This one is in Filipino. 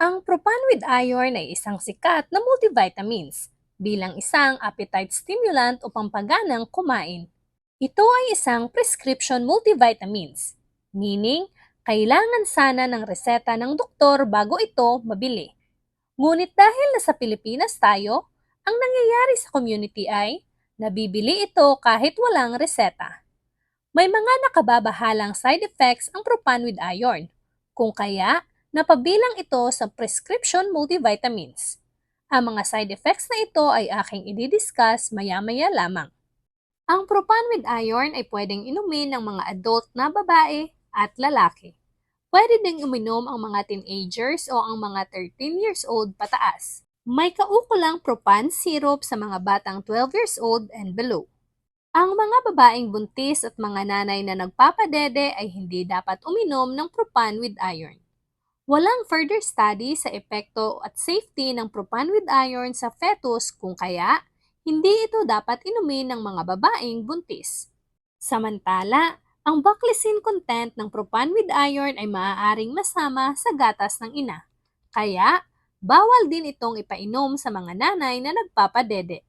Ang propan with iron ay isang sikat na multivitamins bilang isang appetite stimulant o pampaganang kumain. Ito ay isang prescription multivitamins, meaning kailangan sana ng reseta ng doktor bago ito mabili. Ngunit dahil nasa Pilipinas tayo, ang nangyayari sa community ay nabibili ito kahit walang reseta. May mga nakababahalang side effects ang propan with iron, kung kaya napabilang ito sa prescription multivitamins. Ang mga side effects na ito ay aking ididiscuss maya-maya lamang. Ang propan with iron ay pwedeng inumin ng mga adult na babae at lalaki. Pwede ding uminom ang mga teenagers o ang mga 13 years old pataas. May kaukulang propan syrup sa mga batang 12 years old and below. Ang mga babaeng buntis at mga nanay na nagpapadede ay hindi dapat uminom ng propan with iron. Walang further study sa epekto at safety ng propan with iron sa fetus kung kaya hindi ito dapat inumin ng mga babaeng buntis. Samantala, ang baclysine content ng propan with iron ay maaaring masama sa gatas ng ina. Kaya, bawal din itong ipainom sa mga nanay na nagpapadede.